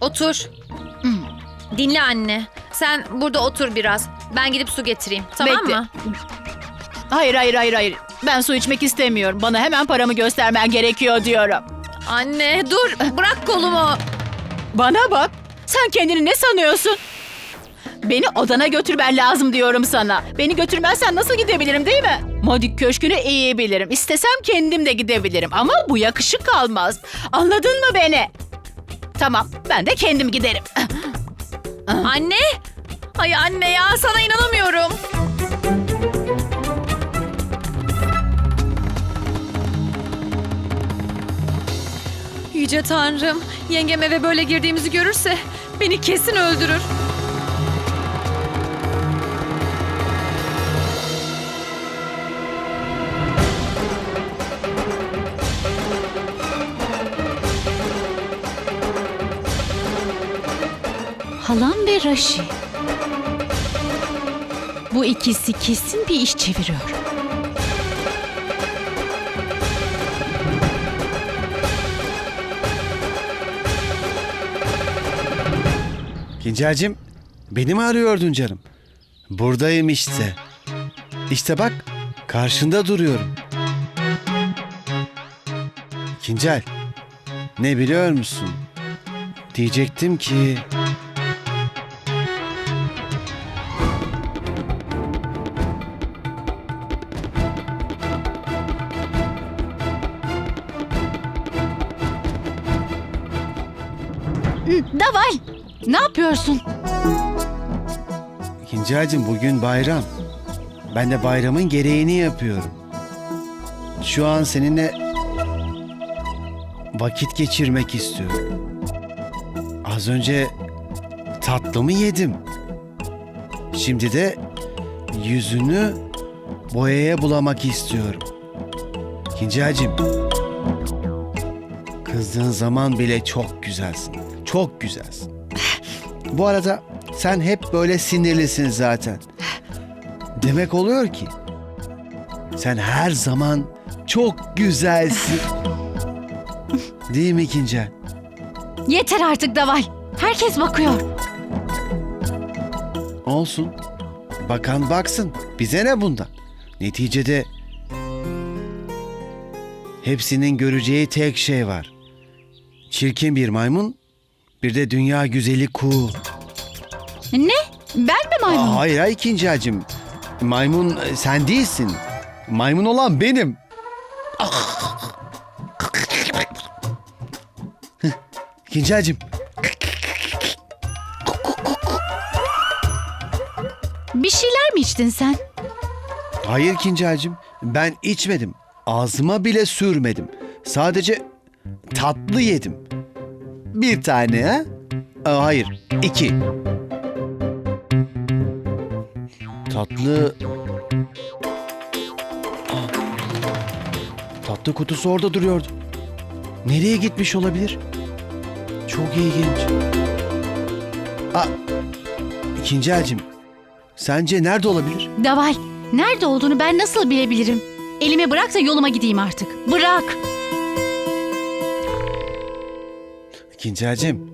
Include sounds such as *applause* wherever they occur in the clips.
Otur. Dinle anne. Sen burada otur biraz. Ben gidip su getireyim. Tamam Bekle. mı? Hayır hayır hayır hayır. Ben su içmek istemiyorum. Bana hemen paramı göstermen gerekiyor diyorum. Anne dur. Bırak kolumu. Bana bak. Sen kendini ne sanıyorsun? Beni odana götürmen lazım diyorum sana. Beni götürmezsen nasıl gidebilirim değil mi? Modik Köşkü'nü iyi bilirim. İstesem kendim de gidebilirim ama bu yakışık kalmaz. Anladın mı beni? Tamam ben de kendim giderim. Anne. Ay anne ya sana inanamıyorum. Yüce Tanrım, yengem eve böyle girdiğimizi görürse beni kesin öldürür. Raşi. Bu ikisi kesin bir iş çeviriyor. Kincelcim beni mi arıyordun canım? Buradayım işte. İşte bak karşında duruyorum. Kincel ne biliyor musun? Diyecektim ki... Daval! Ne yapıyorsun? Kincelcim bugün bayram. Ben de bayramın gereğini yapıyorum. Şu an seninle vakit geçirmek istiyorum. Az önce tatlımı yedim. Şimdi de yüzünü boyaya bulamak istiyorum. Kincelcim. Kızdığın zaman bile çok güzelsin. Çok güzelsin. Bu arada sen hep böyle sinirlisin zaten. Demek oluyor ki sen her zaman çok güzelsin. Değil mi Kincel? Yeter artık Daval. Herkes bakıyor. Olsun. Bakan baksın. Bize ne bundan? Neticede hepsinin göreceği tek şey var. Çirkin bir maymun, bir de dünya güzeli kuğu. Ne? Ben mi maymun? Aa, hayır hayır Kincel'cim. Maymun e, sen değilsin. Maymun olan benim. Hıh, Kincel'cim Bir şeyler mi içtin sen? hayır Kincel'cim ben içmedim. Ağzıma bile sürmedim. Sadece tatlı yedim. Bir tane? Aa, hayır iki. Tatlı... Tatlı kutusu orada duruyordu. Nereye gitmiş olabilir? Çok ilginç. Aa, ikinci elcim. Sence nerede olabilir? Daval, nerede olduğunu ben nasıl bilebilirim? Elimi bırak da yoluma gideyim artık. Bırak. İkinci elcim.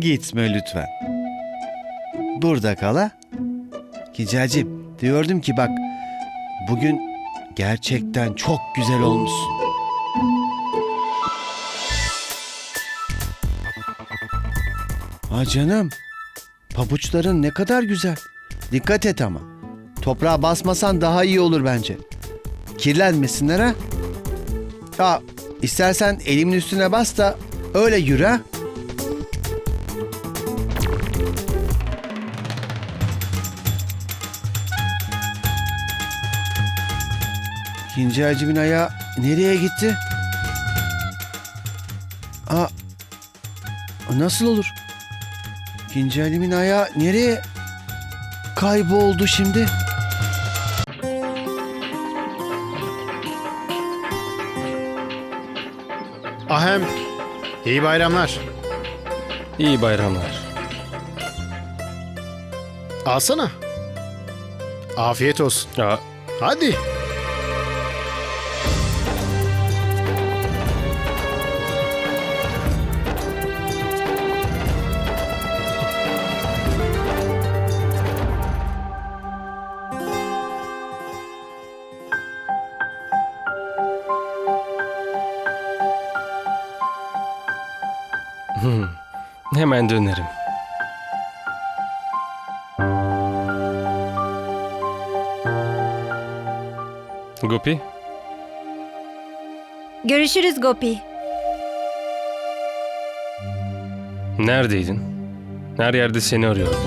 Gitme lütfen. Burada kal ha. İkinci elcim. Diyordum ki bak. Bugün gerçekten çok güzel olmuşsun. Ha canım. Pabuçların ne kadar güzel. Dikkat et ama. Toprağa basmasan daha iyi olur bence. Kirlenmesinler ha. Ya istersen elimin üstüne bas da öyle yürü ha. İkinci Hacı'nın ayağı nereye gitti? Aa, nasıl olur? İkinci Halim'in ayağı nereye kayboldu şimdi? Ahem. İyi bayramlar. İyi bayramlar. Alsana. Afiyet olsun. Ya Hadi. Hmm, Hemen dönerim. Gopi, Görüşürüz Gopi. neredeydin? Her yerde seni arıyordum.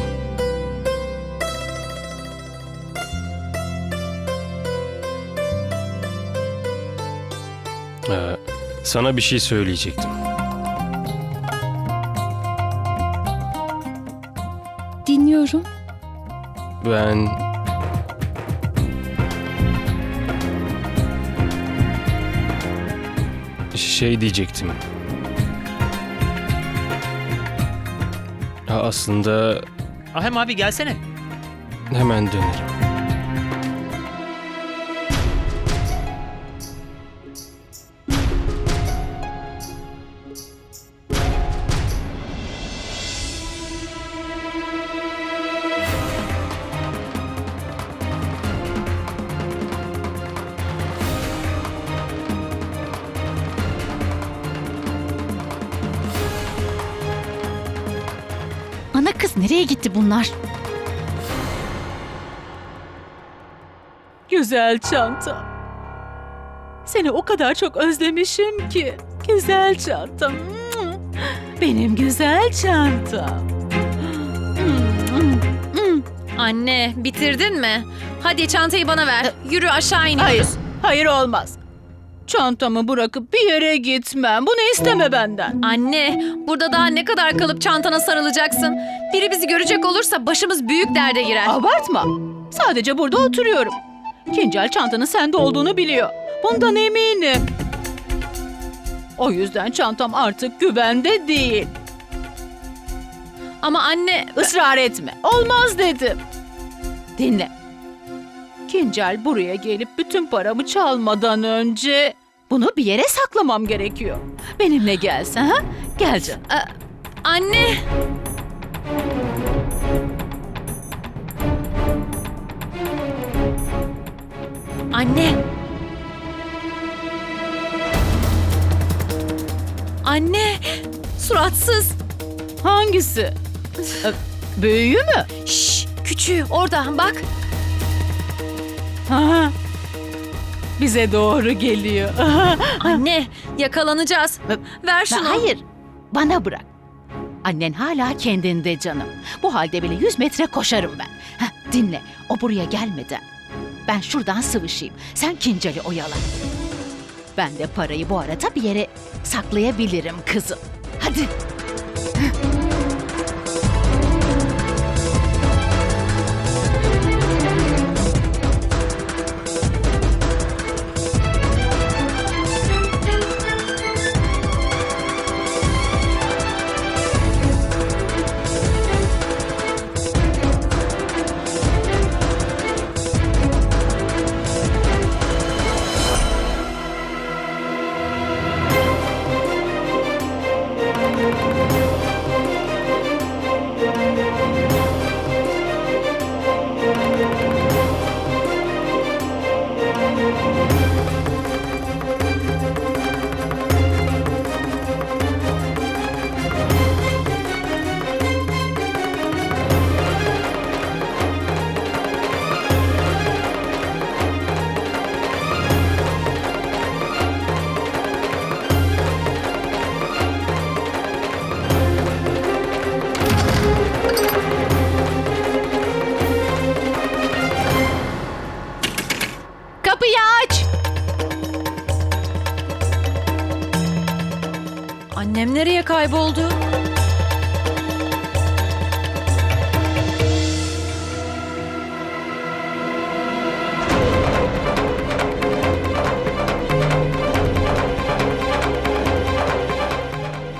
Ee, sana bir şey söyleyecektim. Dinliyorum. Ben... Şey diyecektim. Ha, aslında Ahem abi gelsene. hemen dönerim. Nereye gitti bunlar? Güzel çanta. Seni o kadar çok özlemişim ki. Güzel çantam. Benim güzel çantam. Anne bitirdin mi? Hadi çantayı bana ver. Yürü aşağı iniyoruz. Hayır, hayır olmaz. Çantamı bırakıp bir yere gitmem. Bunu isteme benden. Anne burada daha ne kadar kalıp çantana sarılacaksın? Biri bizi görecek olursa başımız büyük derde girer. Abartma. Sadece burada oturuyorum. Kincel çantanın sende olduğunu biliyor. Bundan eminim. O yüzden çantam artık güvende değil. Ama anne Israr etme. Olmaz dedim. Dinle. Kincel buraya gelip bütün paramı çalmadan önce bunu bir yere saklamam gerekiyor. Benimle gelsen ha? Gel canım. anne Anne. Anne. Suratsız. Hangisi? Ee, Büyüğü mü? Şş, küçüğü orada bak. Ha. Bize doğru geliyor. *laughs* Anne yakalanacağız. Ver şunu. Hayır. Bana bırak. Annen hala kendinde canım. Bu halde bile 100 metre koşarım ben. Heh, dinle. O buraya gelmeden. Ben şuradan sıvışayım. Sen Kincel'i oyala. Ben de parayı bu arada bir yere saklayabilirim kızım. Hadi. Kapıyı Annem nereye kayboldu?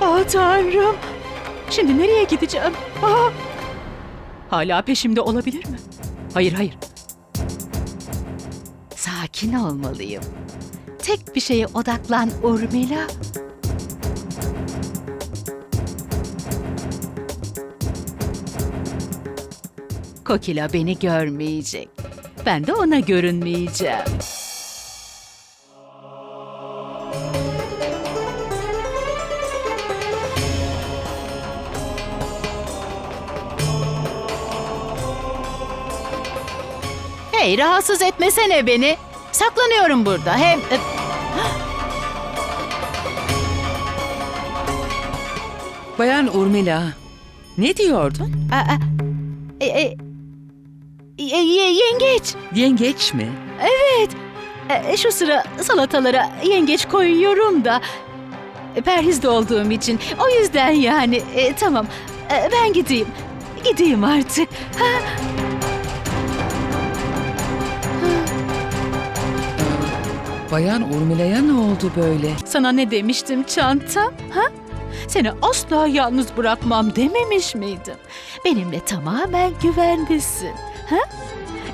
Ah tanrım. Şimdi nereye gideceğim? Ah. Hala peşimde olabilir mi? Hayır hayır. Sakin olmalıyım. Tek bir şeye odaklan Urmila. Kokila beni görmeyecek. Ben de ona görünmeyeceğim. Hey rahatsız etmesene beni. Saklanıyorum burada. Hem... E, Bayan Urmila, ne diyordun? Aa, e, e, e, ye- yengeç. Yengeç mi? E, şu sıra salatalara yengeç koyuyorum da e, perhizde olduğum için. O yüzden yani E, tamam E, ben gideyim. Gideyim artık. Bayan Urmila'ya ne oldu böyle? Sana ne demiştim çantam? Ha? Seni asla yalnız bırakmam dememiş miydim? Benimle tamamen güvendesin. Ha?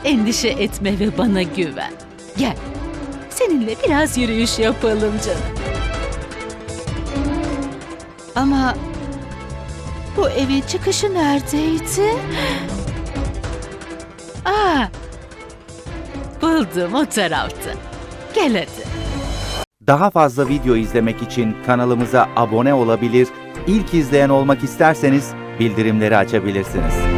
Endişe etme ve bana güven. Gel. Seninle biraz yürüyüş yapalım canım. Ama bu evin çıkışı neredeydi? *gasps* Aa, buldum o tarafta. Gel hadi. Daha fazla video izlemek için kanalımıza abone olabilir, ilk izleyen olmak isterseniz bildirimleri açabilirsiniz.